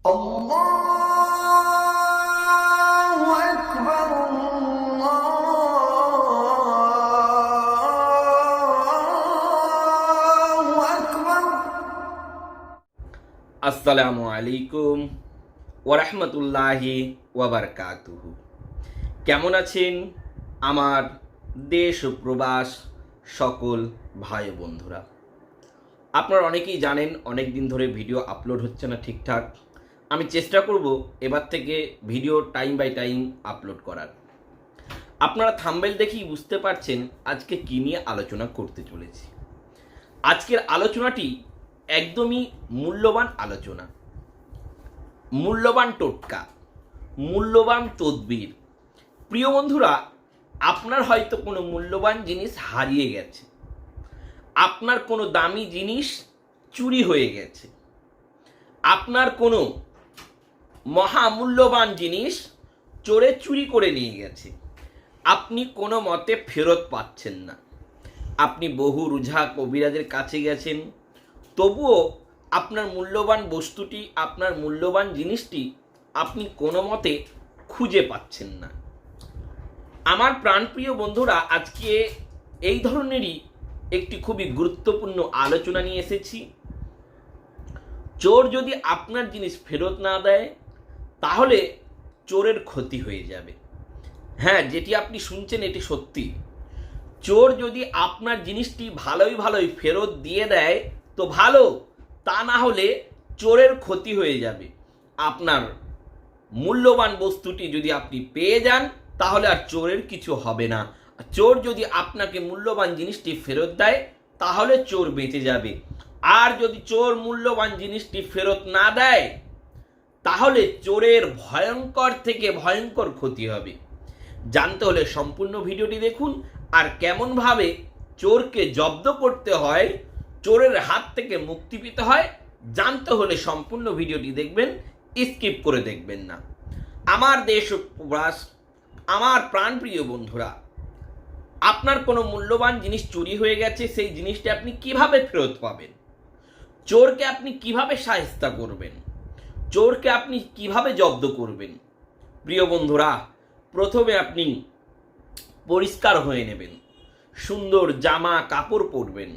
আসসালামু আলাইকুম ওরহমতুল্লাহি ওয়াবারকাতুহু কেমন আছেন আমার দেশ প্রবাস সকল ভাই বন্ধুরা? আপনারা অনেকেই জানেন অনেক দিন ধরে ভিডিও আপলোড হচ্ছে না ঠিকঠাক। আমি চেষ্টা করব এবার থেকে video time by time upload করার। আপনারা থাম্বেল দেখেই বুঝতে পারছেন আজকে কী নিয়ে আলোচনা করতে চলেছি। আজকের আলোচনাটি একদমই মূল্যবান আলোচনা। মূল্যবান টোটকা, মূল্যবান তদবির। প্রিয় বন্ধুরা, আপনার হয়তো কোনো মূল্যবান জিনিস হারিয়ে গেছে। আপনার কোনো দামি জিনিস চুরি হয়ে গেছে। আপনার কোনো মহামূল্যবান জিনিস চোরে চুরি করে নিয়ে গেছে। আপনি কোনো মতে ফেরত পাচ্ছেন না। আপনি বহু রুঝা কবিরাজের কাছে গেছেন। তবুও আপনার মূল্যবান বস্তুটি, আপনার মূল্যবান জিনিসটি আপনি কোনো মতে খুঁজে পাচ্ছেন না। আমার প্রাণপ্রিয় বন্ধুরা, আজকে এই ধরনেরই একটি খুবই গুরুত্বপূর্ণ আলোচনা নিয়ে এসেছি। চোর যদি আপনার জিনিস ফেরত না দেয় তাহলে চোরের ক্ষতি হয়ে যাবে। হ্যাঁ যেটি আপনি শুনছেন এটি সত্যি। চোর যদি আপনার জিনিসটি ভালোই ভালোই ফেরত দিয়ে দেয়, তো ভালো। তা না হলে চোরের ক্ষতি হয়ে যাবে। আপনার মূল্যবান বস্তুটি যদি আপনি পেয়ে যান, তাহলে আর চোরের কিছু হবে না। চোর যদি আপনাকে মূল্যবান জিনিসটি ফেরত দেয়, তাহলে চোর বেঁচে যাবে। আর যদি চোর মূল্যবান জিনিসটি ফেরত না দেয় তাহলে চোরের ভয়ঙ্কর থেকে ভয়ঙ্কর ক্ষতি হবে। জানতে হলে সম্পূর্ণ ভিডিওটি দেখুন আর কেমনভাবে চোরকে জব্দ করতে হয়, চোরের হাত থেকে মুক্তি পেতে হয়, জানতে হলে সম্পূর্ণ ভিডিওটি দেখবেন, স্কিপ করে দেখবেন না। আমার দেশ আমার প্রাণপ্রিয় বন্ধুরা, আপনার কোনো মূল্যবান জিনিস চুরি হয়ে গেছে, সেই জিনিসটি আপনি কীভাবে ফেরত পাবেন? চোরকে আপনি কীভাবে সাহেস্তা করবেন? চোরকে আপনি কীভাবে জব্দ করবেন? প্রিয় বন্ধুরা, প্রথমে আপনি পরিষ্কার হয়ে নেবেন। সুন্দর জামা কাপড় পরবেন।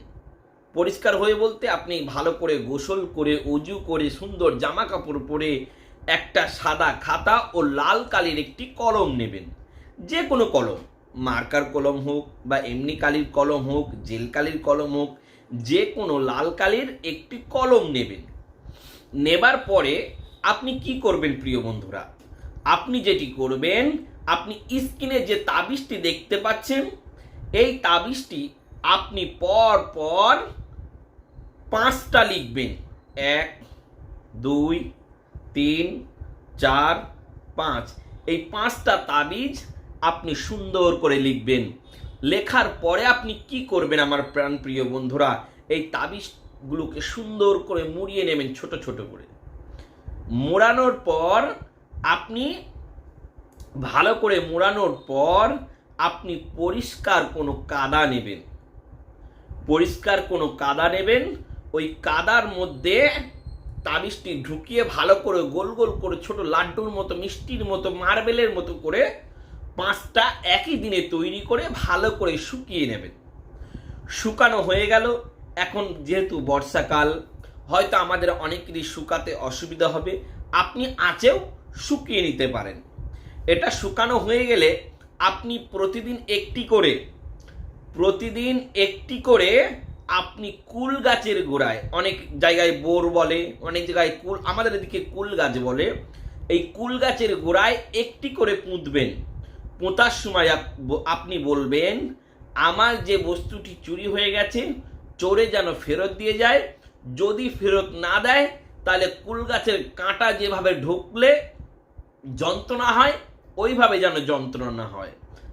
পরিষ্কার হয়ে বলতে আপনি ভালো করে গোসল করে, উজু করে, সুন্দর জামা কাপড় পরে একটা সাদা খাতা ও লাল কালির একটি কলম নেবেন। যে কোনো কলম, মার্কার কলম হোক বা এমনি কালির কলম হোক, জেল কালির কলম হোক, যে কোনো লাল কালির একটি কলম নেবেন। নেবার পরে আপনি কি করবেন, প্রিয় বন্ধুরা? আপনি যেটি করবেন, আপনি স্ক্রিনে যে তাবিজটি দেখতে পাচ্ছেন, এই তাবিজটি আপনি পর পর পাঁচটা লিখবেন। এক, দুই, তিন, চার, পাঁচ। এই পাঁচটা তাবিজ আপনি সুন্দর করে লিখবেন। লেখার পরে আপনি কি করবেন, আমার প্রাণপ্রিয় বন্ধুরা? এই তাবিজগুলোকে সুন্দর করে মুড়িয়ে নেবেন, ছোট ছোট করে। মোড়ানোর পর আপনি ভালো করে মোড়ানোর পর আপনি পরিষ্কার কোনো কাদা নেবেন। পরিষ্কার কোনো কাদা নেবেন। ওই কাদার মধ্যে তাবিজটি ঢুকিয়ে ভালো করে গোল গোল করে ছোট লাড্ডুর মতো, মিষ্টির মতো, মার্বেলের মতো করে পাঁচটা একই দিনে তৈরি করে ভালো করে শুকিয়ে নেবেন। শুকানো হয়ে গেল। এখন যেহেতু বর্ষাকাল হয়তো আমাদের অনেক কিছু শুকাতে অসুবিধা হবে। আপনি আঁচেও শুকিয়ে নিতে পারেন। এটা শুকানো হয়ে গেলে আপনি প্রতিদিন একটি করে, প্রতিদিন একটি করে আপনি কুল গাছের গোড়ায়, অনেক জায়গায় বোর বলে, অনেক জায়গায় কুল, আমাদের এদিকে কুল গাছ বলে, এই কুল গাছের গোড়ায় একটি করে পুঁতবেন। পোঁতার সময় আপ- আপনি বলবেন, আমার যে বস্তুটি চুরি হয়ে গেছে, চোরে যেন ফেরত দিয়ে যায় যদি ফেরত না দেয়, তাহলে কুল গাছের কাঁটা যেভাবে ঢুকলে যন্ত্রণা হয়, ওইভাবে যেন যন্ত্রণা হয়।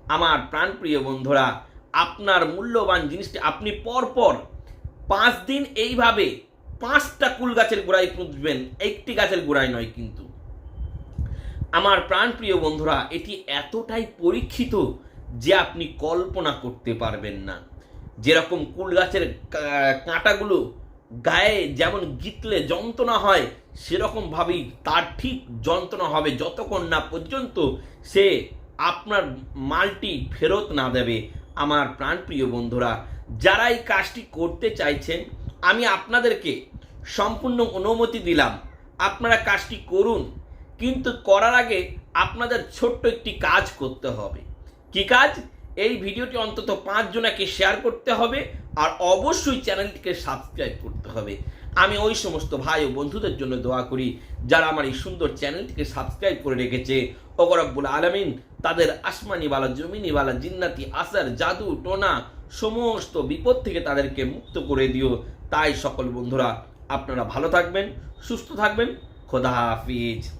আমার প্রাণপ্রিয় বন্ধুরা, আপনার মূল্যবান জিনিসটি আপনি পরপর পাঁচ দিন এইভাবে পাঁচটা কুল গাছের গোড়ায় পুঁতবেন, একটি গাছের গোড়ায় নয় কিন্তু। আমার প্রাণপ্রিয় বন্ধুরা, এটি এতটাই পরীক্ষিত যে আপনি কল্পনা করতে পারবেন না। যেরকম কুল গাছের কাঁটাগুলো গায়ে যেমন গিতলে যন্ত্রণা হয়, সেরকমভাবেই তার ঠিক যন্ত্রণা হবে যতক্ষণ না পর্যন্ত সে আপনার মালটি ফেরত না দেবে। আমার প্রাণপ্রিয় বন্ধুরা, যারা এই কাজটি করতে চাইছেন, আমি আপনাদেরকে সম্পূর্ণ অনুমতি দিলাম, আপনারা কাজটি করুন। কিন্তু করার আগে আপনাদের ছোট্ট একটি কাজ করতে হবে। কি কাজ? এই ভিডিওটি অন্তত পাঁচ জনাকে শেয়ার করতে হবে। আর অবশ্যই চ্যানেলটিকে সাবস্ক্রাইব করতে হবে। আমি ওই সমস্ত ভাই ও বন্ধুদের জন্য দোয়া করি, যারা আমার এই সুন্দর চ্যানেলটিকে সাবস্ক্রাইব করে রেখেছে। অগরব্বুল আলমিন, তাদের আসমানিওয়ালা জমিনিওয়ালা জিন্নাতি, আসার, জাদু, টোনা, সমস্ত বিপদ থেকে তাদেরকে মুক্ত করে দিও। তাই সকল বন্ধুরা, আপনারা ভালো থাকবেন, সুস্থ থাকবেন। খোদা হাফিজ।